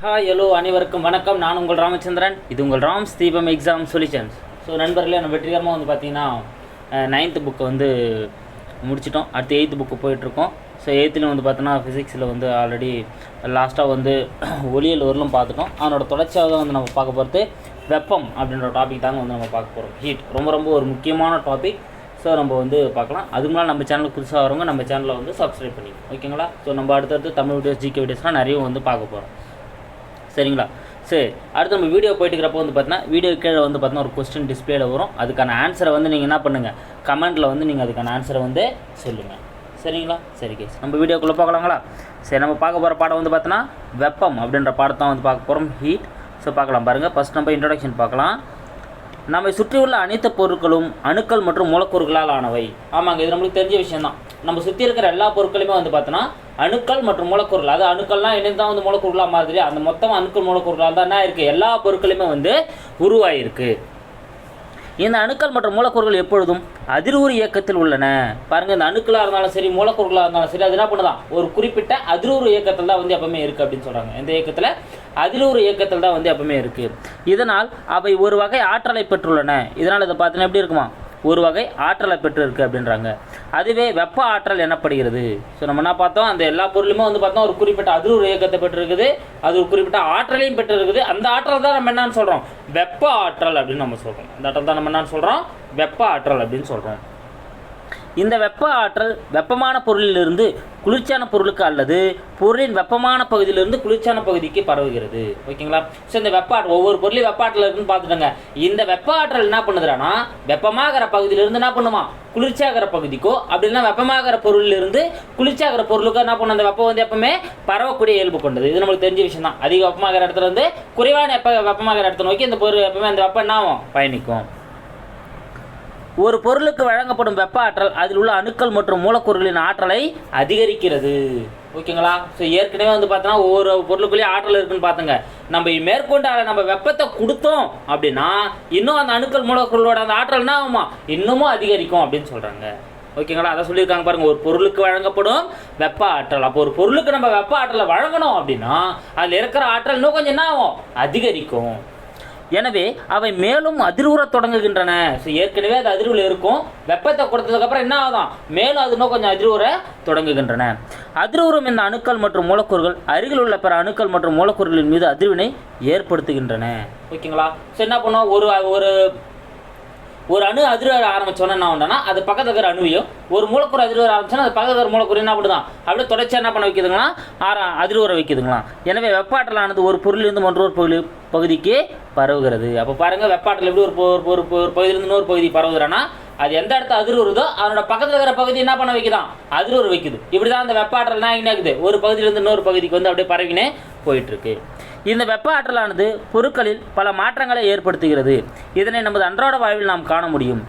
Hi hello அனைவருக்கும் வணக்கம். நான் உங்கள் ராமச்சந்திரன். இது உங்கள் ராம்ஸ் தீபம் எக்ஸாம் சொல்யூஷன்ஸ் ஸோ நண்பர்களே நம்ம வெற்றிகரமாக வந்து பார்த்தீங்கன்னா நைன்த்து புக்கை வந்து முடிச்சிட்டோம். அடுத்து எயித்து புக்கு போயிட்டுருக்கோம். ஸோ எயித்துலேயும் வந்து பார்த்தோன்னா ஃபிசிக்ஸில் வந்து ஆல்ரெடி லாஸ்ட்டாக வந்து ஒளியல் வரலும் பார்த்துட்டோம் அதனோட தொடர்ச்சியாக தான் வந்து நம்ம பார்க்க போகிறது வெப்பம் அப்படின்ற டாபிக் தாங்க வந்து நம்ம பார்க்க போகிறோம் ஹீட் ரொம்ப ரொம்ப ஒரு முக்கியமான டாபிக் ஸோ நம்ம வந்து பார்க்கலாம். அதுக்கு முன்னாடி நம்ம சேனலுக்கு புதுசாக வரவங்க நம்ம சேனலை வந்து சப்ஸ்கிரைப் பண்ணி ஓகேங்களா ஸோ நம்ம அடுத்தடுத்து தமிழ் வீடியோஸ் ஜிகே வீடியோஸ்லாம் நிறைய வந்து பார்க்க போகிறோம் சரிங்களா? சரி அடுத்து நம்ம வீடியோ போயிட்டுக்கிறப்போ வந்து பார்த்தீங்கன்னா வீடியோ கீழே வந்து பார்த்தீங்கன்னா ஒரு கொஸ்டின் டிஸ்பிளேல வரும். அதுக்கான ஆன்சரை வந்து நீங்கள் என்ன பண்ணுங்கள் கமெண்ட்டில் வந்து நீங்கள் அதுக்கான ஆன்சரை வந்து சொல்லுங்கள் சரிங்களா? சரி கேஸ் நம்ம வீடியோக்குள்ளே பார்க்கலாங்களா? சரி நம்ம பார்க்க போகிற பாடம் வந்து பார்த்தோன்னா வெப்பம் அப்படின்ற பாடத்தை தான் வந்து பார்க்க போகிறோம் ஹீட் ஸோ பார்க்கலாம் பாருங்கள் ஃபஸ்ட் நம்ம இன்ட்ரடக்ஷன் பார்க்கலாம். நம்மை சுற்றியுள்ள அனைத்து பொருட்களும் அணுக்கள் மற்றும் மூலக்கூறுகளால் ஆனவை. ஆமாங்க இது நம்மளுக்கு தெரிஞ்ச விஷயம் தான் நம்ம சுற்றி இருக்கிற எல்லா பொருட்களுமே வந்து பார்த்தோன்னா அணுக்கள் மற்றும் மூலக்கூறுகள். அது அணுக்கள்லாம் இணைந்து தான் வந்து மூலக்கூறுகளாக மாதிரி அந்த மொத்தம் அணுக்கள் மூலக்கூறுகளாக தான் என்ன இருக்குது எல்லா பொருட்களுமே வந்து உருவாயிருக்கு. இந்த அணுக்கள் மற்றும் மூலக்கூறுகள் எப்பொழுதும் அதிர்வுறு இயக்கத்தில் உள்ளன. பாருங்கள் இந்த அணுக்களாக இருந்தாலும் சரி மூலக்கூறுகளாக இருந்தாலும் சரி அது என்ன பண்ணுதான் ஒரு குறிப்பிட்ட அதிர்வுறு இயக்கத்தில் தான் வந்து எப்பவுமே இருக்குது அப்படின்னு சொல்கிறாங்க இந்த இயக்கத்தில்? அதிர்வுறு இயக்கத்தில் தான் வந்து எப்பவுமே இருக்குது இதனால் அவை ஒரு வகை ஆற்றலை பெற்றுள்ளன. இதனால் இதை பார்த்தீங்கன்னா எப்படி இருக்குமா? ஒரு வகை ஆற்றலை பெற்று இருக்குது அப்படின்றாங்க. அதுவே வெப்ப ஆற்றல் எனப்படுகிறது. ஸோ நம்ம என்ன பார்த்தோம்? அந்த எல்லா பொருளுமே வந்து பார்த்தோம் ஒரு குறிப்பிட்ட அதிர்வு இயக்கத்தை பெற்றிருக்குது. அது ஒரு குறிப்பிட்ட ஆற்றலையும் பெற்றிருக்குது. அந்த ஆற்றல் தான் நம்ம என்னன்னு சொல்கிறோம் வெப்ப ஆற்றல் அப்படின்னு நம்ம சொல்கிறோம் அந்த ஆற்றல் தான் நம்ம என்னன்னு சொல்கிறோம் வெப்ப ஆற்றல் அப்படின்னு சொல்கிறோம் இந்த வெப்ப ஆற்றல் வெப்பமான பொருளிலிருந்து குளிர்ச்சியான பொருளுக்கு அல்லது பொருளின் வெப்பமான பகுதியிலிருந்து குளிர்ச்சியான பகுதிக்கு பரவுகிறது. ஓகேங்களா? ஸோ இந்த வெப்ப ஆற்றல் ஒவ்வொரு பொருளையும் வெப்ப ஆற்றல் இருக்குன்னு பார்த்துட்டோங்க இந்த வெப்ப ஆற்றல் என்ன பண்ணுதுன்னா வெப்பமாகிற பகுதியிலிருந்து என்ன பண்ணுமா? குளிர்ச்சியாகிற பகுதிக்கோ அப்படின்னா வெப்பமாகிற பொருளிலிருந்து குளிர்ச்சியாகிற பொருளுக்கோ என்ன பண்ணும்? அந்த வெப்பம் வந்து எப்பவுமே பரவக்கூடிய இயல்பு கொண்டது. இது நம்மளுக்கு தெரிஞ்ச விஷயம் தான். அதிக வெப்பமாகிற இடத்துல இருந்து குறைவான வெப்ப வெப்பமாகிற இடத்த நோக்கி இந்த பொருள் எப்பவுமே அந்த வெப்பம் என்ன ஆகும்? பயணிக்கும். ஒரு பொருளுக்கு வழங்கப்படும் வெப்ப ஆற்றல் அதில் உள்ள அணுக்கள் மற்றும் மூலக்கூறுகளின் ஆற்றலை அதிகரிக்கிறது. ஓகேங்களா? ஸோ ஏற்கனவே வந்து பார்த்தோன்னா ஒவ்வொரு பொருளுக்குள்ளேயும் ஆற்றல் இருக்குன்னு பார்த்துங்க. நம்ம மேற்கொண்டு அதை நம்ம வெப்பத்தை கொடுத்தோம் அப்படின்னா இன்னும் அந்த அணுக்கள் மூலக்கூறுகளோட அந்த ஆற்றல் என்ன ஆகுமா? இன்னமும் அதிகரிக்கும் அப்படின்னு சொல்கிறாங்க ஓகேங்களா? அதை சொல்லியிருக்காங்க பாருங்கள் ஒரு பொருளுக்கு வழங்கப்படும் வெப்ப ஆற்றல். அப்போ ஒரு பொருளுக்கு நம்ம வெப்ப ஆற்றலை வழங்கணும் அப்படின்னா அதில் இருக்கிற ஆற்றல் இன்னும் கொஞ்சம் என்ன ஆகும்? அதிகரிக்கும். எனவே அவை மேலும் அதிர்வுறத் தொடங்குகின்றன. ஸோ ஏற்கனவே அது அதிர்வில் இருக்கும். வெப்பத்தை கொடுத்ததுக்கப்புறம் என்ன ஆகுதான் மேலும் அது இன்னும் கொஞ்சம் அதிர்வுற தொடங்குகின்றன. அதிர்வுறும் இந்த அணுக்கள் மற்றும் மூலக்கூறுகள் அருகில் உள்ள பிற அணுக்கள் மற்றும் மூலக்கூறுகளின் மீது அதிர்வினை ஏற்படுத்துகின்றன. ஓகேங்களா ஸோ என்ன பண்ணுவோம் ஒரு ஒரு ஒரு அணு அதிர ஆரம்பிச்சோன்னா என்ன பண்ணுன்னா அது பக்கத்தில் இருக்கிற அணுவையும் ஒரு மூலக்கூறு அதிர்வர ஆரம்பிச்சோன்னா அது பக்கத்துல இருக்கிற மூலக்கூறு என்ன பண்ணுதான் அப்படியே தொடர்ச்சியாக என்ன பண்ண வைக்குதுங்களா ஆற அதிர்வர வைக்குதுங்களா எனவே வெப்பாற்றலானது ஒரு பொருளிலிருந்து மற்றொரு பொருள் பகுதிக்கு பரவுகிறது. அப்போ பாருங்க வெப்பாற்றல் எப்படி ஒரு ஒரு ஒரு பகுதியிலிருந்து இன்னொரு பகுதி பரவுகிறேன்னா அது எந்த இடத்துல அதிர்வுறுதோ அதனோட பக்கத்தில் இருக்கிற பகுதி என்ன பண்ண வைக்குதான் அதிர்வுற வைக்குது. இப்படி தான் அந்த வெப்பாற்றல் என்ன ஆகுது ஒரு பகுதியிலிருந்து இன்னொரு பகுதிக்கு வந்து அப்படியே பரவினே போயிட்டுருக்கு இந்த வெப்ப ஆற்றலானது பொருட்களில் பல மாற்றங்களை ஏற்படுத்துகிறது. இதனை நமது அன்றாட வாழ்வில் நாம் காண முடியும்.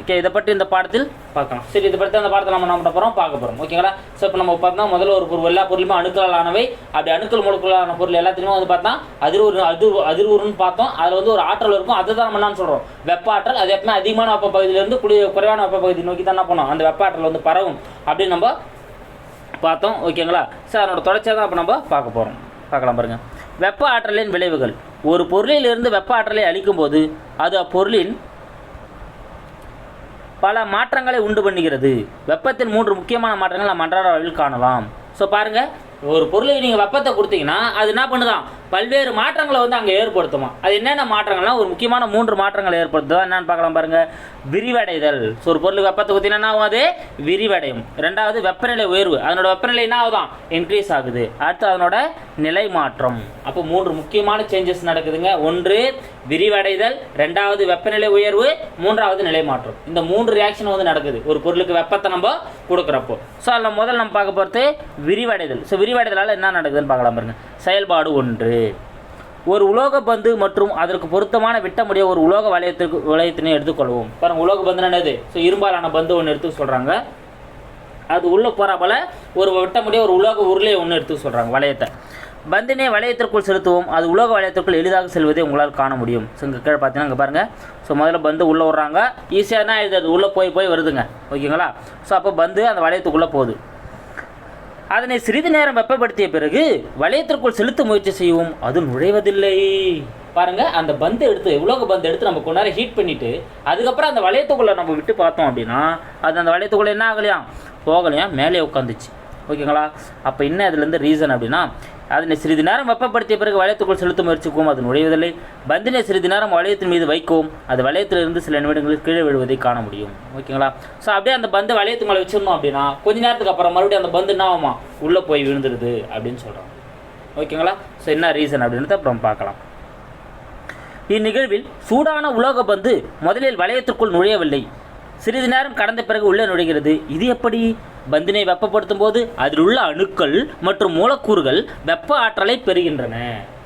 ஓகே இதை பற்றி இந்த பாடத்தில் பார்க்கலாம். சரி இதை பற்றி அந்த பாடத்தில் நம்ம என்ன பண்ண போகிறோம் பார்க்க போகிறோம் ஓகேங்களா ஸோ இப்போ நம்ம பார்த்தா முதல்ல ஒரு பொருள் எல்லா பொருளுமே அணுக்களானவை அப்படி அணுக்கள் முழுக்களான பொருள் எல்லாத்தையுமே வந்து பார்த்தா அதிர்வு அதிர் அதிர்வுன்னு பார்த்தோம். அதில் வந்து ஒரு ஆற்றல் இருக்கும். அதை தான் நம்ம என்னன்னு சொல்கிறோம் வெப்ப ஆற்றல் அது எப்பவுமே அதிகமான வெப்ப பகுதியிலேருந்து குளி குறைவான வெப்ப பகுதி நோக்கி தான் என்ன பண்ணோம். அந்த வெப்ப ஆற்றல் வந்து பரவும். அப்படின்னு நம்ம பார்த்தோம். ஓகேங்களா சார் அதனோட தொடர்ச்சியாக தான் இப்போ நம்ம பார்க்க போகிறோம் பார்க்கலாம் பாருங்கள் வெப்ப ஆற்றலின் விளைவுகள். ஒரு பொருளிலிருந்து வெப்ப ஆற்றலை அளிக்கும்போது அது அப்பொருளின் பல மாற்றங்களை உண்டு பண்ணுகிறது. வெப்பத்தின் மூன்று முக்கியமான மாற்றங்கள் நாம் அன்றாட வாழ்வில் காணலாம். ஸோ பாருங்கள் ஒரு பொருளை நீங்கள் வெப்பத்தை கொடுத்தீங்கன்னா அது என்ன பண்ணுதான் பல்வேறு மாற்றங்களை வந்து அங்கே ஏற்படுத்துமா. அது என்னென்ன மாற்றங்கள்னா ஒரு முக்கியமான மூன்று மாற்றங்களை ஏற்படுத்துதா? என்னன்னு பார்க்கலாம் பாருங்கள் விரிவடைதல். ஸோ ஒரு பொருளுக்கு வெப்பத்தை கொடுத்தீங்கன்னா என்ன ஆகும் அது? விரிவடையும். ரெண்டாவது வெப்பநிலை உயர்வு. அதனோட வெப்பநிலை என்ன ஆகுதான் இன்க்ரீஸ் ஆகுது. அடுத்து அதனோட நிலை மாற்றம். அப்போ மூன்று முக்கியமான சேஞ்சஸ் நடக்குதுங்க. ஒன்று விரிவடைதல். ரெண்டாவது வெப்பநிலை உயர்வு. மூன்றாவது நிலை மாற்றம். இந்த மூன்று ரியாக்ஷன் வந்து நடக்குது. ஒரு பொருளுக்கு வெப்பத்தை நம்ம கொடுக்குறப்போ. ஸோ அதில் முதல்ல நம்ம பார்க்க போகிறது விரிவடைதல். ஸோ விரிவடைதலால் என்ன நடக்குதுன்னு பார்க்கலாம் பாருங்கள் செயல்பாடு ஒன்று. ஒரு உலோக பந்து மற்றும் அதற்கு பொருத்தமான விட்டமுடைய ஒரு உலோக வளையத்திற்கு வளையத்தினை எடுத்துக்கொள்வோம். பாருங்கள் உலோக பந்து என்னது? ஸோ இரும்பாலான பந்து ஒன்று எடுத்து சொல்கிறாங்க அது உள்ளே போகிற போல் ஒரு விட்டமுடைய ஒரு உலோக உருளையை ஒன்று எடுத்து சொல்கிறாங்க வளையத்தை. பந்தினை வளையத்திற்குள் செலுத்துவோம். அது உலோக வளையத்திற்குள் எளிதாக செல்வதை உங்களால் காண முடியும். ஸோ இங்கே கீழே பார்த்தீங்கன்னா இங்கே பாருங்கள் ஸோ முதல்ல பந்து உள்ளே விட்றாங்க. ஈஸியாக தான் இது அது உள்ளே போய் போய் வருதுங்க. ஓகேங்களா? ஸோ அப்போ பந்து அந்த வளையத்துக்குள்ளே போகுது. அதனை சிறிது நேரம் வெப்பப்படுத்திய பிறகு வளையத்திற்குள் செலுத்த முயற்சி செய்யவும் அது நுழைவதில்லை. பாருங்க அந்த பந்து எடுத்து உலோக பந்து எடுத்து நம்ம கொஞ்ச நேரம் ஹீட் பண்ணிட்டு அதுக்கப்புறம் அந்த வளையத்துக்குள்ள நம்ம விட்டு பார்த்தோம் அப்படின்னா அது அந்த வளையத்துக்குள்ள என்ன ஆகலையாம் போகலையாம் மேலே உட்காந்துச்சு ஓகேங்களா? அப்போ என்ன இதுலேருந்து ரீசன் அப்படின்னா அதனை சிறிது நேரம் வெப்பப்படுத்திய பிறகு வளையத்துக்குள் செலுத்த முயற்சிக்கவும் அது நுழைவதில்லை. பந்தினை சிறிது நேரம் வளையத்தின் மீது வைக்கவும். அது வளையத்திலிருந்து சில நிமிடங்களில் கீழே விழுவதை காண முடியும். ஓகேங்களா? ஸோ அப்படியே அந்த பந்து வளையத்து மேலே வச்சிருந்தோம் அப்படின்னா கொஞ்ச நேரத்துக்கு அப்புறம் மறுபடியும் அந்த பந்து என்ன ஆகுமா உள்ளே போய் விழுந்துடுது அப்படின்னு சொல்கிறோம் ஓகேங்களா? ஸோ என்ன ரீசன் அப்படின்றத அப்புறம் பார்க்கலாம். இந்நிகழ்வில் சூடான உலோக பந்து முதலில் வளையத்திற்குள் நுழையவில்லை. சிறிது நேரம் கடந்த பிறகு உள்ளே நுழைகிறது. இது எப்படி? பந்தினை வெப்பப்படுத்தும் போது அதில் உள்ள அணுக்கள் மற்றும் மூலக்கூறுகள் வெப்ப ஆற்றலை பெறுகின்றன.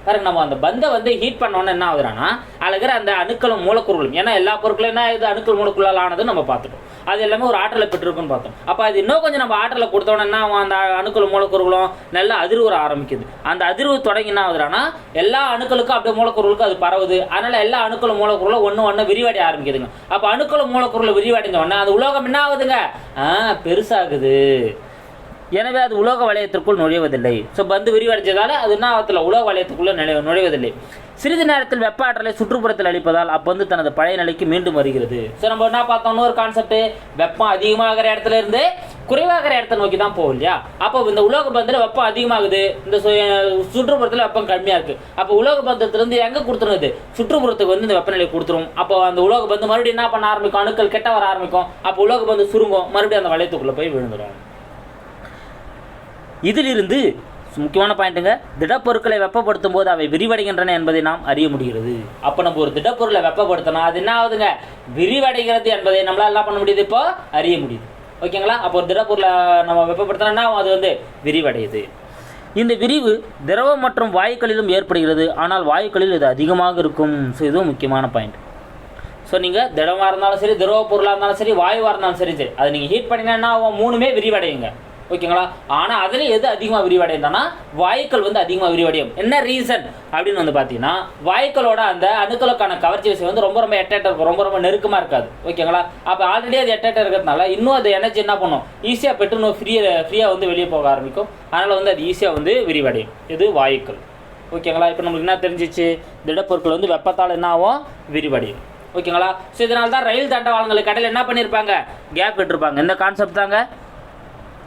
பாருங்க நம்ம அந்த பந்தை வந்து ஹீட் பண்ணோன்னு என்ன ஆகுதுன்னா அழகிற அந்த அணுக்களும் மூலக்கூறுகளும் ஏன்னா எல்லா பொருட்களும் என்ன இது அணுக்கள் மூலக்கூறால் ஆனது நம்ம பார்த்துட்டோம். அது எல்லாமே ஒரு ஆற்றலை பெற்றிருக்குன்னு பார்த்தோம். அப்போ அது இன்னும் கொஞ்சம் நம்ம ஆற்றலை கொடுத்தோன்னா என்ன ஆகும்? அந்த அணுக்கள் மூலக்கூறுகளும் நல்லா அதிர்வு ஆரம்பிக்குது. அந்த அதிர்வு தொடங்கி என்ன ஆகுதுன்னா எல்லா அணுக்களுக்கும் அப்படியே மூலக்கூறுகளுக்கும் அது பரவுது. அதனால எல்லா அணுக்களும் மூலக்கூறுகளும் ஒன்று ஒன்று விரிவடைய ஆரம்பிக்குதுங்க. அப்போ அணுக்களும் மூலக்கூறுகள் விரிவடைஞ்ச உடனே அது உலோகம் என்ன ஆகுதுங்க? ஆ பெருசாகுது. எனவே அது உலோக வளையத்திற்குள் நுழைவதில்லை. ஸோ பந்து விரிவடைஞ்சதால் அது என்ன ஆகத்தில் உலோக வளையத்துக்குள்ளே நுழை நுழைவதில்லை. சிறிது நேரத்தில் வெப்ப ஆற்றலை சுற்றுப்புறத்தில் அளிப்பதால் அப்பந்து தனது பழைய நிலைக்கு மீண்டும் வருகிறது. ஸோ நம்ம என்ன பார்த்தோம்னு ஒரு கான்செப்ட் வெப்பம் அதிகமாகிற இடத்துல இருந்து குறைவாகிற இடத்த நோக்கி தான் போகும் இல்லையா? அப்போ இந்த உலோக பந்தில் வெப்பம் அதிகமாகுது. இந்த சுற்றுப்புறத்தில் வெப்பம் கம்மியாக இருக்குது அப்போ உலோக பந்தத்திலிருந்து எங்கே கொடுத்துருது சுற்றுப்புறத்துக்கு வந்து இந்த வெப்பநிலை கொடுத்துரும். அப்போ அந்த உலோக பந்து மறுபடியும் என்ன பண்ண ஆரம்பிக்கும்? அணுக்கள் கெட்ட வர ஆரம்பிக்கும். அப்போ உலோக பந்து சுருங்கும். மறுபடியும் அந்த வளையத்துக்குள்ளே போய் விழுந்துடும் இதிலிருந்து முக்கியமான பாயிண்ட்டுங்க திடப்பொருட்களை வெப்பப்படுத்தும் போது அவை விரிவடைகின்றன என்பதை நாம் அறிய முடிகிறது. அப்போ நம்ம ஒரு திடப்பொருளை வெப்பப்படுத்தினா அது என்ன ஆகுதுங்க? விரிவடைகிறது என்பதை நம்மளால் என்ன பண்ண முடியுது இப்போ? அறிய முடியுது. ஓகேங்களா? அப்போ ஒரு திடப்பொருளை நம்ம வெப்பப்படுத்தினா அது வந்து விரிவடையுது. இந்த விரிவு திரவம் மற்றும் வாயுக்களிலும் ஏற்படுகிறது. ஆனால் வாயுக்களில் இது அதிகமாக இருக்கும். ஸோ இதுவும் முக்கியமான பாயிண்ட். ஸோ நீங்கள் திடமாக இருந்தாலும் சரி திரவ பொருளாக இருந்தாலும் சரி வாயுவாக இருந்தாலும் சரி சரி. அதை நீங்கள் ஹீட் பண்ணிங்கன்னா என்ன ஆகும்? மூணுமே விரிவடையுங்க. ஓகேங்களா? ஆனால் அதில் எது அதிகமாக விரிவடைந்தனா வாயுக்கள் வந்து அதிகமாக விரிவடையும். என்ன ரீசன் அப்படின்னு வந்து பார்த்தீங்கன்னா வாயுக்களோட அந்த அணுக்களுக்கான கவர்ச்சி விஷயம் வந்து ரொம்ப ரொம்ப எட்டேட்ட இருக்கும். ரொம்ப ரொம்ப நெருக்கமாக இருக்காது. ஓகேங்களா? அப்போ ஆல்ரெடி அது எட்டேட்டாக இருக்கிறதுனால இன்னும் அது எனர்ஜி என்ன பண்ணும்? ஈஸியாக பெற்று இன்னும் ஃப்ரீயாக ஃப்ரீயாக வந்து வெளியே போக ஆரம்பிக்கும். அதனால் வந்து அது ஈஸியாக வந்து விரிவடையும். இது வாயுக்கள். ஓகேங்களா? இப்போ நம்மளுக்கு என்ன தெரிஞ்சிச்சு? திடப்பொருட்கள் வந்து வெப்பத்தால் என்ன ஆகும்? விரிவடையும். ஓகேங்களா? ஸோ இதனால தான் ரயில் தண்டவாளங்களுக்கு கடையில் என்ன பண்ணியிருப்பாங்க கேப் விட்டுருப்பாங்க. இந்த கான்செப்ட் தாங்க?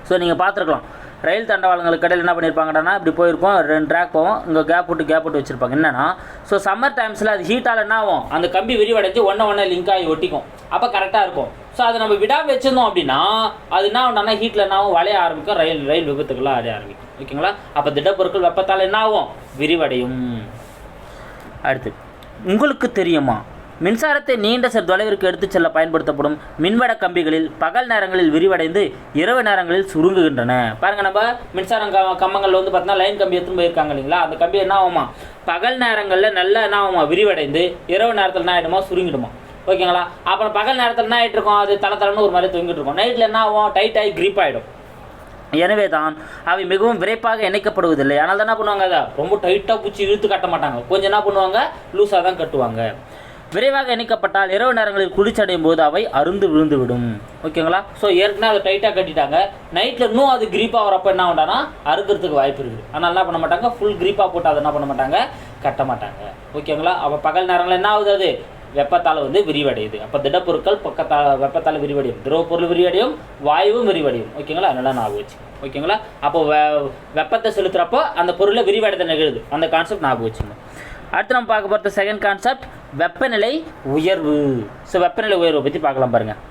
ஸோ நீங்கள் பார்த்துருக்கலாம். ரயில் தண்டவாளங்களுக்கு இடையில் என்ன பண்ணியிருப்பாங்கன்னா இப்படி போயிருக்கோம் ரெண்டு ட்ராக் போவோம் இங்கே கேப் விட்டு கேப் விட்டு வச்சுருப்பாங்க. என்னென்னா ஸோ சம்மர் டைம்ஸில் அது ஹீட்டால் என்ன ஆகும்? அந்த கம்பி விரிவடைஞ்சு ஒன்று ஒன்று லிங்க் ஆகி ஒட்டிக்கும். அப்போ கரெக்டாக இருக்கும். ஸோ அதை நம்ம விடாம வச்சிருந்தோம் அப்படின்னா அது என்ன ஆகும்னா ஹீட்டில் என்ன ஆகும்? வளைய ஆரம்பிக்கும். ரயில் ரயில் விபத்துக்கெல்லாம் அடைய ஆரம்பிக்கும். ஓகேங்களா? அப்போ திடப்பொருட்கள் வெப்பத்தால் என்ன ஆகும்? விரிவடையும். அடுத்து உங்களுக்கு தெரியுமா? மின்சாரத்தை நீண்ட சிறு தொலைவிற்கு எடுத்துச் செல்ல பயன்படுத்தப்படும் மின்வட கம்பிகளில் பகல் நேரங்களில் விரிவடைந்து இரவு நேரங்களில் சுருங்குகின்றன. பாருங்க நம்ம மின்சாரம் க கம்பங்கள் வந்து பார்த்தீங்கன்னா லைன் கம்பி எடுத்துன்னு போயிருக்காங்க இல்லைங்களா? அந்த கம்பி என்ன ஆகுமா? பகல் நேரங்களில் நல்லா என்ன ஆகுமா? விரிவடைந்து இரவு நேரத்தில் என்ன ஆகிடுமா சுருங்கிடுமா. ஓகேங்களா? அப்புறம் பகல் நேரத்தில் என்ன ஆகிட்டு இருக்கும்? அது தலை தலைன்னு ஒரு மாதிரி தொங்கிட்டு இருக்கும். நைட்டில் என்ன ஆகும்? டைட் ஆகி கிரிப் ஆகிடும் எனவே தான் அவை மிகவும் விரைப்பாக இணைக்கப்படுவதில்லை. ஆனால் தான் என்ன பண்ணுவாங்க அதை? ரொம்ப டைட்டாக பூச்சி இழுத்து கட்ட மாட்டாங்க. கொஞ்சம் என்ன பண்ணுவாங்க? லூஸாக தான் கட்டுவாங்க. விரைவாக இணைக்கப்பட்டால் இரவு நேரங்களில் குளிர்ச்சடையும் போது அவை அருந்து விழுந்து விடும் ஓகேங்களா? ஸோ ஏற்கனவே அதை டைட்டாக கட்டிட்டாங்க. நைட்டில் இன்னும் அது கிரீப்பாக வரப்போ என்ன ஆகும்னா அறுக்கிறதுக்கு வாய்ப்பு இருக்குது. ஆனால் என்ன பண்ண மாட்டாங்க? ஃபுல் கிரீப்பாக போட்டு அதை என்ன பண்ண மாட்டாங்க? கட்ட மாட்டாங்க. ஓகேங்களா? அப்போ பகல் நேரங்களில் என்ன ஆகுது அது? வெப்பத்தால் வந்து விரிவடையுது. அப்போ திடப்பொருட்கள் பக்கத்தால் வெப்பத்தால் விரிவடையும். திரவப்பொருள் விரிவடையும் வாயுவும் விரிவடையும். ஓகேங்களா? அதனால ஞாபகம் வச்சு. ஓகேங்களா? அப்போ வெ வெப்பத்தை செலுத்துகிறப்போ அந்த பொருளை விரிவடைத நிகழுது அந்த கான்செப்ட் ஞாபகம் வச்சுங்க அடுத்து நம்ம பார்க்க போகிறது செகண்ட் கான்செப்ட் வெப்பநிலை உயர்வு. ஸோ வெப்பநிலை உயர்வை பற்றி பார்க்கலாம் பாருங்கள்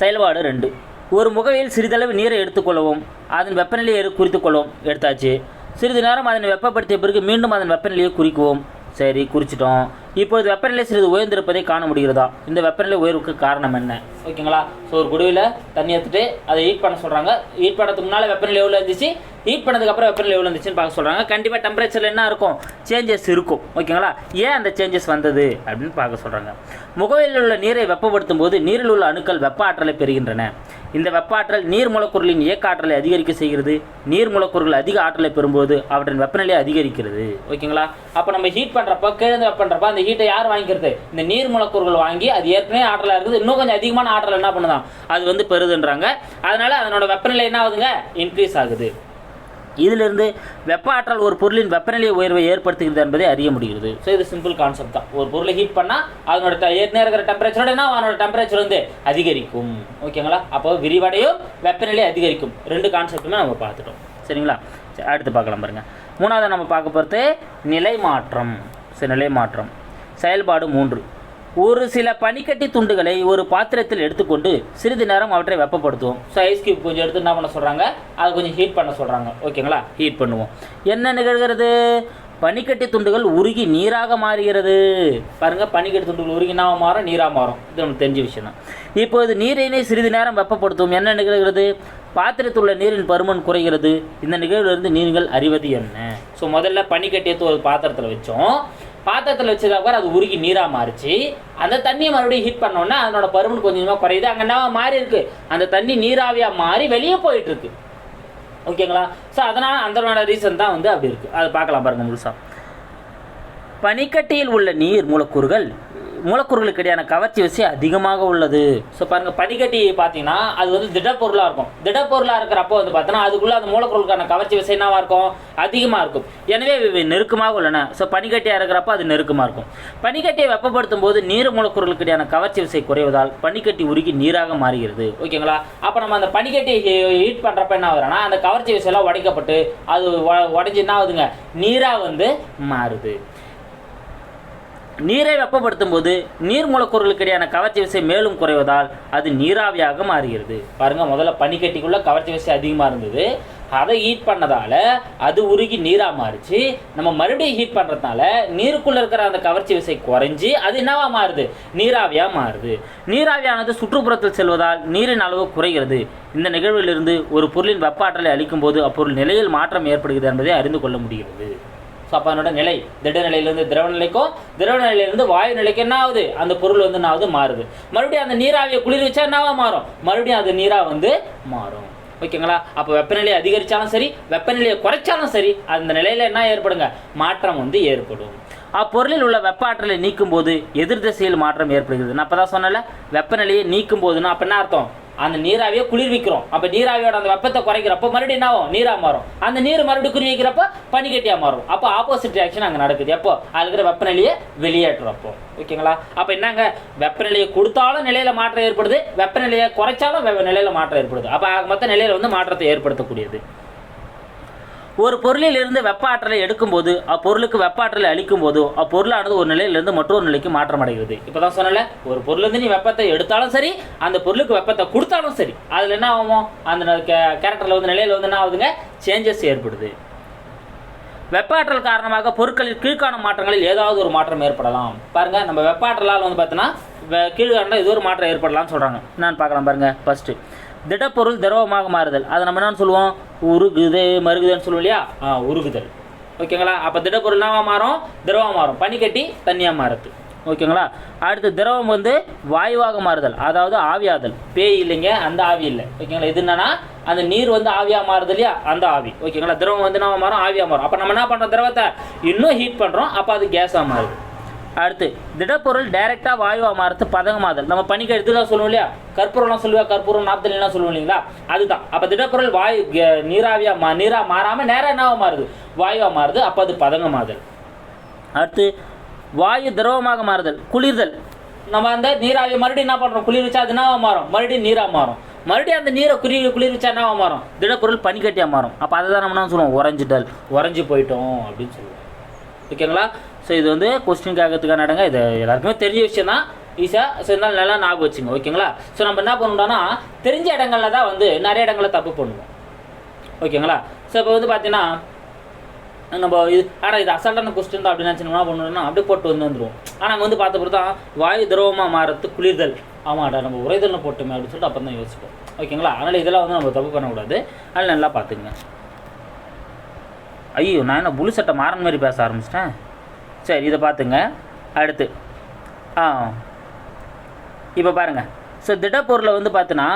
செயல்பாடு ரெண்டு. ஒரு முகவையில் சிறிதளவு நீரை எடுத்துக்கொள்ளவும் அதன் வெப்பநிலையை குறித்துக்கொள்ளவும் கொள்ளவும் எடுத்தாச்சு. சிறிது நேரம் அதனை வெப்பப்படுத்திய பிறகு மீண்டும் அதன் வெப்பநிலையை குறிக்குவோம். சரி குறிச்சிட்டோம். இப்பொழுது வெப்பநிலை சிறிது உயர்ந்திருப்பதை காண முடிகிறதா? இந்த வெப்பநிலை உயர்வுக்கு காரணம் என்ன? ஓகேங்களா? ஸோ ஒரு குடுவில் தண்ணி எடுத்துட்டு அதை ஹீட் பண்ண சொல்கிறாங்க ஹீட் பண்ணதுக்கு முன்னால் வெப்பநிலை எவ்வளோ இருந்துச்சு? ஹீட் பண்ணதுக்கப்புறம் வெப்பநிலை எவ்வளோ இருந்துச்சுன்னு பார்க்க சொல்கிறாங்க கண்டிப்பாக டெம்பரேச்சரில் என்ன இருக்கும்? சேஞ்சஸ் இருக்கும். ஓகேங்களா? ஏன் அந்த சேஞ்சஸ் வந்தது அப்படின்னு பார்க்க சொல்கிறாங்க முகவையில் உள்ள நீரை வெப்பப்படுத்தும் போது நீரில் உள்ள அணுக்கள் வெப்ப ஆற்றலை பெறுகின்றன. இந்த வெப்ப ஆற்றல் நீர் மூலக்கூறுகளின் இயக்க ஆற்றலை அதிகரிக்க செய்கிறது. நீர் மூலக்கூறுகள் அதிக ஆற்றலை பெறும்போது அவற்றின் வெப்பநிலை அதிகரிக்கிறது. ஓகேங்களா? அப்போ நம்ம ஹீட் பண்ணுறப்ப கிழந்து பண்ணுறப்ப அந்த ஹீட்டை யார் வாங்கிக்கிறது? இந்த நீர் மூலக்கூறுகள் வாங்கி அது ஏற்கனவே ஆற்றலாக இருக்குது. இன்னும் கொஞ்சம் அதிகமான ஆற்றல் என்ன பண்ணுதான்? அது வந்து பெறுதுன்றாங்க. அதனால் அதனோட வெப்பநிலை என்ன ஆகுதுங்க? இன்க்ரீஸ் ஆகுது. இதிலிருந்து வெப்ப ஆற்றல் ஒரு பொருளின் வெப்பநிலை உயர்வை ஏற்படுத்துகிறது என்பதை அறிய முடிகிறது. ஸோ இது சிம்பிள் கான்செப்ட் தான். ஒரு பொருளை ஹீட் பண்ணால் அதனோட ஏற்கனவே இருக்கிற டெம்பரேச்சரோட என்ன அதனோட டெம்பரேச்சர் வந்து அதிகரிக்கும். ஓகேங்களா அப்போ விரிவடையும் வெப்பநிலை அதிகரிக்கும். ரெண்டு கான்செப்ட்டுமே நம்ம பார்த்துட்டோம். சரிங்களா? சரி, அடுத்து பார்க்கலாம் பாருங்கள் மூணாவது நம்ம பார்க்க போகிறது நிலை மாற்றம் சரி நிலை மாற்றம் செயல்பாடு மூன்று. ஒரு சில பனிக்கட்டி துண்டுகளை ஒரு பாத்திரத்தில் எடுத்துக்கொண்டு சிறிது நேரம் அவற்றை வெப்பப்படுத்துவோம். ஸோ ஐஸ் கியூப் கொஞ்சம் எடுத்து என்ன பண்ண சொல்கிறாங்க அதை கொஞ்சம் ஹீட் பண்ண சொல்கிறாங்க ஓகேங்களா ஹீட் பண்ணுவோம். என்ன நிகழ்கிறது? பனிக்கட்டி துண்டுகள் உருகி நீராக மாறுகிறது. பாருங்க பனிக்கட்டி துண்டுகள் உருகி நாம மாறும் நீராக மாறும். இது நமக்கு தெரிஞ்ச விஷயம் தான். இப்போது நீரினை சிறிது நேரம் வெப்பப்படுத்தும் என்ன நிகழ்கிறது? பாத்திரத்தில் நீரின் பருமன் குறைகிறது. இந்த நிகழ்விலிருந்து நீங்கள் அறிவது என்ன? ஸோ முதல்ல பனிக்கட்டியத்தை ஒரு பாத்திரத்தில் வச்சோம். பாத்திரத்தில் வச்சதுக்கப்புறம் அது உருகி நீராக மாறிச்சு. அந்த தண்ணியை மறுபடியும் ஹீட் பண்ணோன்னா அதனோட பருமன் கொஞ்சம் கொஞ்சமாக குறையுது. அங்கே என்ன மாறி இருக்கு? அந்த தண்ணி நீராவியாக மாறி வெளியே போயிட்டு இருக்கு. ஓகேங்களா ஸோ அதனால் அதனோட ரீசன் தான் வந்து அப்படி இருக்குது அதை பார்க்கலாம் பாருங்க முழுசாக பனிக்கட்டியில் உள்ள நீர் மூலக்கூறுகள் மூலக்கூறுகளுக்கு இடையான கவர்ச்சி விசை அதிகமாக உள்ளது. ஸோ பாருங்கள் பனிக்கட்டி பார்த்தீங்கன்னா அது வந்து திடப்பொருளாக இருக்கும். திடப்பொருளாக இருக்கிறப்போ வந்து பார்த்தோன்னா அதுக்குள்ள அந்த மூலக்கூறுகளுக்கான கவர்ச்சி விசை என்னவாக இருக்கும்? அதிகமாக இருக்கும். எனவே இவை நெருக்கமாக உள்ளன. ஸோ பனிக்கட்டியாக இருக்கிறப்போ அது நெருக்கமாக இருக்கும். பனிக்கட்டியை வெப்பப்படுத்தும் போது நீர் மூலக்கூறுகளுக்கு இடையான கவர்ச்சி விசை குறைவதால் பனிக்கட்டி உருகி நீராக மாறுகிறது. ஓகேங்களா? அப்போ நம்ம அந்த பனிக்கட்டியை ஹீட் பண்ணுறப்ப என்ன ஆகுதுன்னா அந்த கவர்ச்சி விசையெல்லாம் உடைக்கப்பட்டு அது உடஞ்சி என்ன ஆகுதுங்க? நீராக வந்து மாறுது. நீரை வெப்பப்படுத்தும் போது நீர் மூலக்கூறுகளுக்கு இடையான கவர்ச்சி விசை மேலும் குறைவதால் அது நீராவியாக மாறுகிறது. பாருங்கள் முதல்ல பனிக்கட்டிக்குள்ளே கவர்ச்சி விசை அதிகமாக இருந்தது. அதை ஹீட் பண்ணதால் அது உருகி நீராக மாறிச்சு. நம்ம மறுபடியும் ஹீட் பண்ணுறதுனால நீருக்குள்ளே இருக்கிற அந்த கவர்ச்சி விசை குறைஞ்சி அது என்னவாக மாறுது? நீராவியாக மாறுது. நீராவியானது சுற்றுப்புறத்தில் செல்வதால் நீரின் அளவு குறைகிறது. இந்த நிகழ்விலிருந்து ஒரு பொருளின் வெப்ப ஆற்றலை அளிக்கும் போது அப்பொருள் நிலையில் மாற்றம் ஏற்படுகிறது என்பதை அறிந்து கொள்ள முடிகிறது. அதனோட நிலை திட நிலையிலிருந்து திரவ நிலைக்கும் திரவ நிலையிலிருந்து வாயு நிலைக்கு என்ன ஆகுது? அந்த பொருள் வந்து என்ன ஆகுது? மாறுது. மறுபடியும் அந்த நீராவியை குளிர் வச்சா என்னவா மாறும்? மறுபடியும் அது நீராக வந்து மாறும். ஓகேங்களா? அப்போ வெப்பநிலையை அதிகரித்தாலும் சரி வெப்பநிலையை குறைச்சாலும் சரி அந்த நிலையில் என்ன ஏற்படுங்க? மாற்றம் வந்து ஏற்படும். அப்பொருளில் உள்ள வெப்ப ஆற்றலை நீக்கும் போது எதிர் திசையில் மாற்றம் ஏற்படுகிறது. நான் அப்போ தான் சொன்னல வெப்பநிலையை நீக்கும் போதுன்னா அப்போ என்ன அர்த்தம்? அந்த நீராவியை குளிர்விக்கிறோம் அப்போ நீராவியோட அந்த வெப்பத்தை குறைக்கிறப்போ மறுபடியும் என்ன ஆகும்? நீராக மாறும். அந்த நீர் மறுபடியும் குளிர்விக்கிறப்ப பனிக்கட்டியாக மாறும். அப்போ ஆப்போசிட் ரியாக்ஷன் அங்கே நடக்குது. எப்போ? அது இருக்கிற வெப்பநிலையை வெளியேற்றுறப்போ. ஓகேங்களா? அப்போ என்னங்க? வெப்பநிலையை கொடுத்தாலும் நிலையில் மாற்றம் ஏற்படுது. வெப்பநிலையை குறைச்சாலும் வெ- நிலையில் மாற்றம் ஏற்படுது. அப்போ மொத்த நிலையில் வந்து மாற்றத்தை ஏற்படுத்தக்கூடியது. ஒரு பொருளில் இருந்து வெப்ப ஆற்றலை எடுக்கும்போது அப்பொருளுக்கு வெப்ப ஆற்றலை அளிக்கும் போதோ அப்பொருளானது ஒரு நிலையிலிருந்து மற்றொரு நிலைக்கு மாற்றம் அடைகிறது இப்பதான் சொன்னல ஒரு பொருளிலிருந்து நீ வெப்பத்தை எடுத்தாலும் சரி அந்த பொருளுக்கு வெப்பத்தை கொடுத்தாலும் சரி அதில் என்ன ஆகும் அந்த கேரக்டரில் வந்து நிலையில் வந்து என்ன ஆகுதுங்க? சேஞ்சஸ் ஏற்படுது. வெப்ப ஆற்றல் காரணமாக பொருட்களில் கீழ்காணும் மாற்றங்களில் ஏதாவது ஒரு மாற்றம் ஏற்படலாம். பாருங்க நம்ம வெப்ப ஆற்றலால் வந்து பார்த்தீங்கன்னா வெ- கீழ்காண்ட இது ஒரு மாற்றம் ஏற்படலாம்னு சொல்கிறாங்க என்னன்னு பார்க்கலாம் பாருங்க ஃபர்ஸ்ட் திடப்பொருள் திரவமாக மாறுதல். அதை நம்ம என்னன்னு சொல்லுவோம்? உருகுது மருகுதுன்னு சொல்லுவோம் இல்லையா? ஆ உருகுதல். ஓகேங்களா? அப்போ திடப்பொருள் என்னவா மாறும்? திரவம் மாறும். பனிக்கட்டி தண்ணியாக மாறுது ஓகேங்களா? அடுத்து திரவம் வந்து வாயுவாக மாறுதல். அதாவது ஆவியாதல். பேய் இல்லைங்க அந்த ஆவி இல்லை. ஓகேங்களா? இது என்னன்னா அந்த நீர் வந்து ஆவியாக மாறுது இல்லையா? அந்த ஆவி. ஓகேங்களா? திரவம் வந்து நம்ம மாறும்? ஆவியாக மாறும். அப்போ நம்ம என்ன பண்ணுறோம் திரவத்தை இன்னும் ஹீட் பண்ணுறோம் அப்போ அது கேஸாக மாறுது. அடுத்து திடப்பொருள் டைரெக்டாக வாயுவாக மாறுறது பதங்கமாதல். நம்ம பணிக்கு எடுத்து தான் சொல்லுவோம் இல்லையா? கற்பூரம்லாம் சொல்லுவா கற்பூரம் நாற்பத்தலாம் சொல்லுவோம் இல்லைங்களா? அதுதான். அப்போ திடப்பொருள் வாயு நீராவியாக மா நீராக மாறாமல் நேராக என்னவாக மாறுது? வாயுவாக மாறுது. அப்போ அது பதங்கமாதல். அடுத்து வாயு திரவமாக மாறுதல் குளிர்தல். நம்ம அந்த நீராவியை மறுபடியும் என்ன பண்ணுறோம் குளிர் வச்சா அது என்னவாக மாறும்? மறுபடியும் நீராக மாறும். மறுபடியும் அந்த நீரை குளி குளிர் வச்சா என்னவாக மாறும்? திடப்பொருள் பனிக்கட்டியாக மாறும். அப்போ அதை தான் நம்ம என்ன சொல்லுவோம்? உறைஞ்சிட்டல் உறைஞ்சி போயிட்டோம் அப்படின்னு சொல்லுவோம். ஓகேங்களா? ஸோ இது வந்து கொஸ்டின் கேட்கறதுக்கான இடங்க இது. எல்லாருக்குமே தெரிஞ்ச விஷயம் தான் ஈஸியாக ஸோ இருந்தாலும் நல்லா ஞாபகம் வச்சுங்க ஓகேங்களா? ஸோ நம்ம என்ன பண்ணணும்னா தெரிஞ்ச இடங்கள்ல தான் வந்து நிறைய இடங்கள தப்பு பண்ணுவோம். ஓகேங்களா? ஸோ இப்போ வந்து பார்த்தீங்கன்னா நம்ம இது ஆனால் இது அசால்ட்டான கொஸ்டின் தான் அப்படின்னு நினச்சினோம்னா என்ன பண்ணணும்னா அப்படியே போட்டு வந்து வந்துடுவோம் ஆனால் அங்கே வந்து பார்த்த பிறகு தான் வாயு திரவமாக மாறத்து குளிர்தல். ஆமாடா நம்ம உறைதல்னு போட்டுமே அப்படின்னு சொல்லிட்டு அப்போ தான் யோசிப்போம். ஓகேங்களா? அதனால் இதெல்லாம் வந்து நம்ம தப்பு பண்ணக்கூடாது. அதில் நல்லா பார்த்துக்குங்க. ஐயோ நான் என்ன புளு சட்டை மாறன் மாதிரி பேச ஆரம்பிச்சிட்டேன். சரி இதை பார்த்துங்க. அடுத்து. ஆ. இப்போ பாருங்கள் ஸோ திடப்பொருளை வந்து பார்த்தோன்னா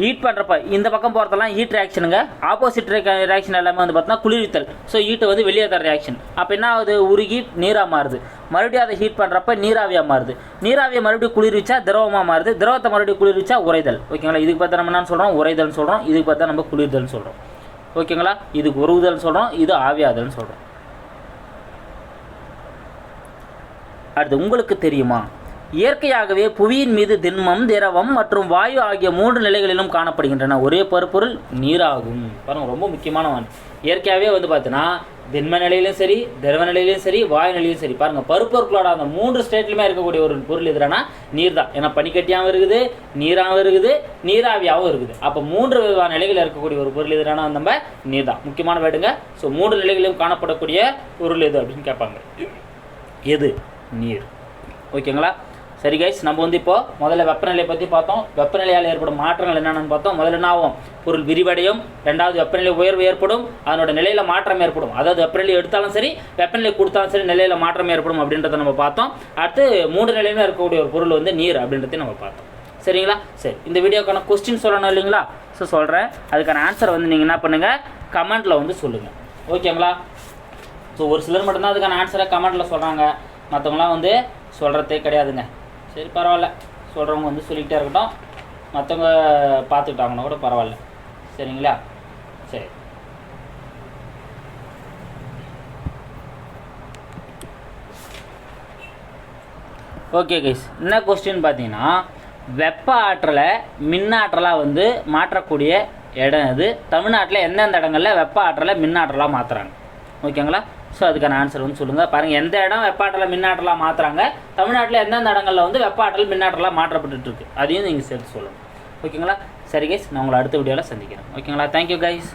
ஹீட் பண்ணுறப்ப இந்த பக்கம் போகிறதெல்லாம் ஹீட் ரியாக்ஷனுங்க ஆப்போசிட் ரியாக்ஷன் எல்லாமே வந்து பார்த்தோன்னா குளிர்வித்தல். ஸோ ஹீட்டை வந்து வெளியே தர ரியாக்ஷன் அப்போ என்ன ஆகுது? உருகி நீராக மாறுது. மறுபடியும் அதை ஹீட் பண்ணுறப்ப நீராவியாக மாறுது. நீராவியை மறுபடியும் குளிர்விச்சா திரவமாக மாறுது. திரவத்தை மறுபடியும் குளிர்விச்சா உறைதல். ஓகேங்களா? இதுக்கு பார்த்தா நம்ம என்ன சொல்கிறோம் உறைதல்னு சொல்கிறோம் இதுக்கு பார்த்தா நம்ம குளிர்தல்னு சொல்கிறோம் ஓகேங்களா? இதுக்கு உருகுதல்னு சொல்கிறோம் இது ஆவியாதல்னு சொல்கிறோம் அடுத்து உங்களுக்கு தெரியுமா? இயற்கையாகவே புவியின் மீது திண்மம் திரவம் மற்றும் வாயு ஆகிய மூன்று நிலைகளிலும் காணப்படுகின்றன. ஒரே பருப்பொருள் நீராகும். பாருங்கள் ரொம்ப முக்கியமான ஒன் இயற்கையாகவே வந்து பார்த்தீங்கன்னா திண்ம நிலையிலும் சரி திரவ நிலையிலும் சரி வாயு நிலையிலும் சரி. பாருங்கள் பருப்பொருட்களோட அந்த மூன்று ஸ்டேட்லையுமே இருக்கக்கூடிய ஒரு பொருள் எதுனா நீர் தான் ஏன்னா பனிக்கட்டியாகவும் இருக்குது நீராகவும் இருக்குது நீராவியாகவும் இருக்குது. அப்போ மூன்று விதமான நிலைகளில் இருக்கக்கூடிய ஒரு பொருள் எதுனா நம்ம நீர் தான் முக்கியமான வேடுங்க ஸோ மூன்று நிலைகளிலும் காணப்படக்கூடிய பொருள் எது அப்படின்னு கேட்பாங்க. எது? நீர். ஓகேங்களா? சரி கைஸ் நம்ம வந்து இப்போ முதல்ல வெப்பநிலையை பற்றி பார்த்தோம். வெப்பநிலையால் ஏற்படும் மாற்றங்கள் என்னென்னு பார்த்தோம். முதல்ல என்ன ஆகும்? பொருள் விரிவடையும். ரெண்டாவது வெப்பநிலை உயர்வு ஏற்படும். அதனோட நிலையில் மாற்றம் ஏற்படும். அதாவது வெப்பநிலை எடுத்தாலும் சரி வெப்பநிலை கொடுத்தாலும் சரி நிலையில் மாற்றம் ஏற்படும் அப்படின்றத நம்ம பார்த்தோம். அடுத்து மூன்று நிலையில இருக்கக்கூடிய ஒரு பொருள் வந்து நீர் அப்படின்றதையும் நம்ம பார்த்தோம். சரிங்களா? சரி இந்த வீடியோக்கான கொஸ்டின் சொல்லணும் இல்லைங்களா? ஸோ சொல்கிறேன் அதுக்கான ஆன்சர் வந்து நீங்கள் என்ன பண்ணுங்கள் கமெண்ட்டில் வந்து சொல்லுங்கள் ஓகேங்களா? ஸோ ஒரு சிலர் மட்டும்தான் அதுக்கான ஆன்சரை கமெண்ட்டில் சொல்கிறாங்க மற்றவங்களாம் வந்து சொல்கிறதே கிடையாதுங்க. சரி பரவாயில்ல. சொல்கிறவங்க வந்து சொல்லிக்கிட்டே இருக்கட்டும். மற்றவங்க பார்த்துக்கிட்டாங்கன்னா கூட பரவாயில்ல. சரிங்களா? சரி. ஓகே கைஸ் என்ன கொஸ்டின் பார்த்தீங்கன்னா வெப்ப ஆற்றலை மின்னாற்றலாக வந்து மாற்றக்கூடிய இடம் இது தமிழ்நாட்டில் எந்தெந்த இடங்களில் வெப்ப ஆற்றலை மின்னாற்றலாக மாற்றுறாங்க ஓகேங்களா ஸோ அதுக்கான ஆன்சர் வந்து சொல்லுங்கள் பாருங்கள் எந்த இடம் வெப்பாற்றலை மின்னாற்றலாக மாற்றுறாங்க தமிழ்நாட்டில் எந்தெந்த இடங்களில் வந்து வெப்பாற்றல் மின்னாற்றலாக மாற்றப்பட்டு இருக்கு? அதையும் நீங்கள் சேர்த்து சொல்லுங்கள் ஓகேங்களா சரி கைஸ் நான் உங்களை அடுத்த வீடியோவில் சந்திக்கிறேன். ஓகேங்களா தேங்க்யூ கைஸ்